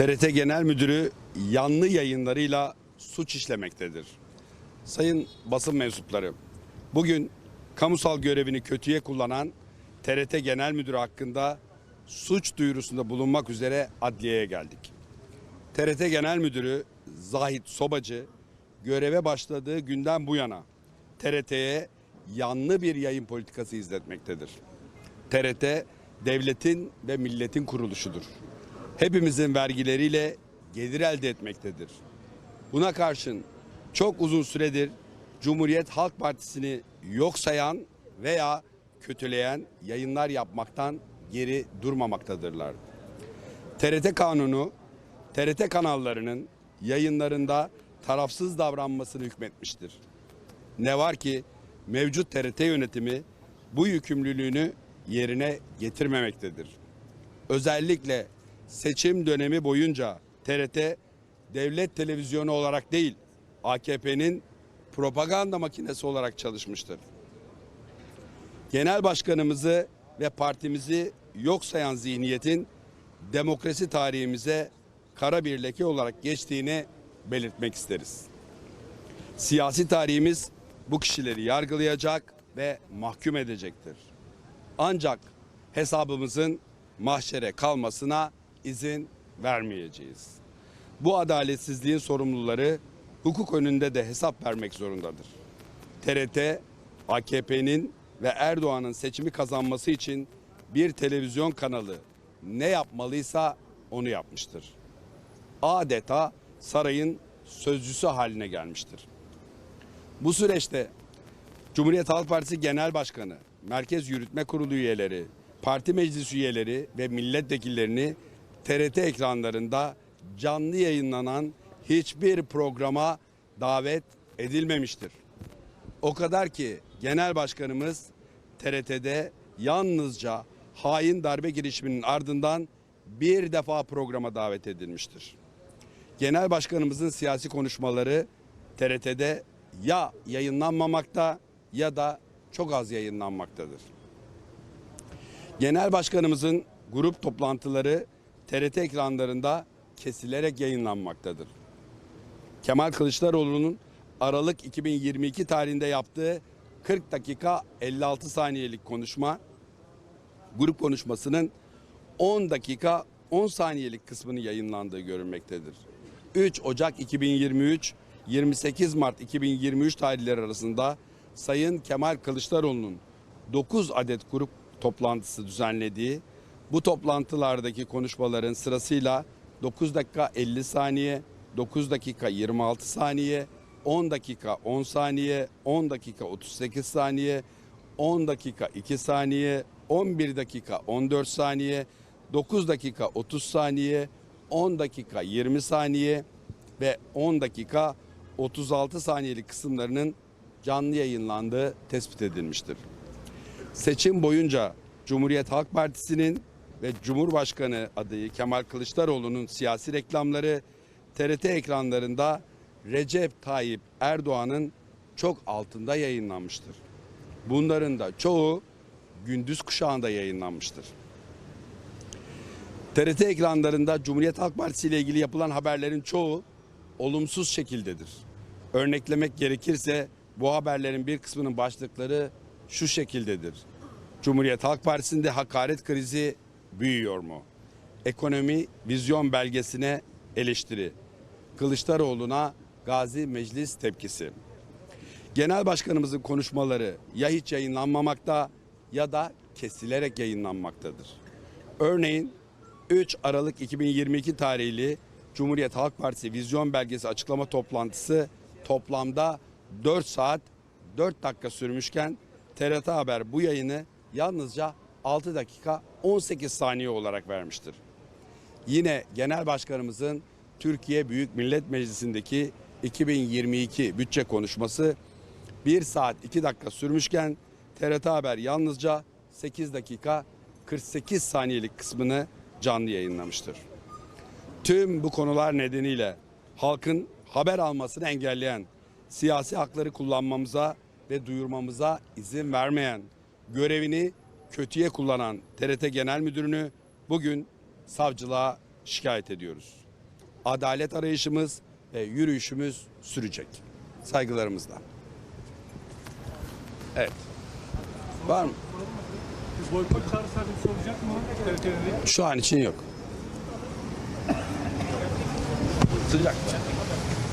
TRT Genel Müdürü yanlı yayınlarıyla suç işlemektedir. Sayın basın mensupları, bugün kamusal görevini kötüye kullanan TRT Genel Müdürü hakkında suç duyurusunda bulunmak üzere adliyeye geldik. TRT Genel Müdürü Zahit Sobacı göreve başladığı günden bu yana TRT'ye yanlı bir yayın politikası izletmektedir. TRT devletin ve milletin kuruluşudur. Hepimizin vergileriyle gelir elde etmektedir. Buna karşın çok uzun süredir Cumhuriyet Halk Partisi'ni yok sayan veya kötüleyen yayınlar yapmaktan geri durmamaktadırlar. TRT kanunu TRT kanallarının yayınlarında tarafsız davranmasını hükmetmiştir. Ne var ki mevcut TRT yönetimi bu yükümlülüğünü yerine getirmemektedir. Özellikle seçim dönemi boyunca TRT devlet televizyonu olarak değil AKP'nin propaganda makinesi olarak çalışmıştır. Genel başkanımızı ve partimizi yok sayan zihniyetin demokrasi tarihimize kara bir leke olarak geçtiğini belirtmek isteriz. Siyasi tarihimiz bu kişileri yargılayacak ve mahkum edecektir. Ancak hesabımızın mahşere kalmasına izin vermeyeceğiz. Bu adaletsizliğin sorumluları hukuk önünde de hesap vermek zorundadır. TRT, AKP'nin ve Erdoğan'ın seçimi kazanması için bir televizyon kanalı ne yapmalıysa onu yapmıştır. Adeta sarayın sözcüsü haline gelmiştir. Bu süreçte Cumhuriyet Halk Partisi Genel Başkanı, Merkez Yürütme Kurulu üyeleri, parti meclis üyeleri ve milletvekillerini TRT ekranlarında canlı yayınlanan hiçbir programa davet edilmemiştir. O kadar ki Genel Başkanımız TRT'de yalnızca hain darbe girişiminin ardından bir defa programa davet edilmiştir. Genel Başkanımızın siyasi konuşmaları TRT'de ya yayınlanmamakta ya da çok az yayınlanmaktadır. Genel Başkanımızın grup toplantıları TRT ekranlarında kesilerek yayınlanmaktadır. Kemal Kılıçdaroğlu'nun Aralık 2022 tarihinde yaptığı 40 dakika 56 saniyelik konuşma grup konuşmasının 10 dakika 10 saniyelik kısmını yayınlandığı görülmektedir. 3 Ocak 2023 28 Mart 2023 tarihleri arasında Sayın Kemal Kılıçdaroğlu'nun 9 adet grup toplantısı düzenlediği bu toplantılardaki konuşmaların sırasıyla 9 dakika 50 saniye, 9 dakika 26 saniye, 10 dakika 10 saniye, 10 dakika 38 saniye, 10 dakika 2 saniye, 11 dakika 14 saniye, 9 dakika 30 saniye, 10 dakika 20 saniye ve 10 dakika 36 saniyelik kısımlarının canlı yayınlandığı tespit edilmiştir. Seçim boyunca Cumhuriyet Halk Partisi'nin ve Cumhurbaşkanı adayı Kemal Kılıçdaroğlu'nun siyasi reklamları TRT ekranlarında Recep Tayyip Erdoğan'ın çok altında yayınlanmıştır. Bunların da çoğu gündüz kuşağında yayınlanmıştır. TRT ekranlarında Cumhuriyet Halk Partisi ile ilgili yapılan haberlerin çoğu olumsuz şekildedir. Örneklemek gerekirse bu haberlerin bir kısmının başlıkları şu şekildedir. Cumhuriyet Halk Partisi'nde hakaret krizi büyüyor mu? Ekonomi vizyon belgesine eleştiri. Kılıçdaroğlu'na Gazi Meclis tepkisi. Genel Başkanımızın konuşmaları ya hiç yayınlanmamakta ya da kesilerek yayınlanmaktadır. Örneğin 3 Aralık 2022 tarihli Cumhuriyet Halk Partisi vizyon belgesi açıklama toplantısı toplamda 4 saat 4 dakika sürmüşken TRT Haber bu yayını yalnızca 6 dakika 18 saniye olarak vermiştir. Yine Genel Başkanımızın Türkiye Büyük Millet Meclisi'ndeki 2022 bütçe konuşması 1 saat 2 dakika sürmüşken TRT Haber yalnızca 8 dakika 48 saniyelik kısmını canlı yayınlamıştır. Tüm bu konular nedeniyle halkın haber almasını engelleyen, siyasi hakları kullanmamıza ve duyurmamıza izin vermeyen, görevini kötüye kullanan TRT Genel Müdürünü bugün savcılığa şikayet ediyoruz. adalet arayışımız ve yürüyüşümüz sürecek. Saygılarımızla. Evet. Var mı? Boykot çağrısı olacak mı? Şu an için yok. Sıcak.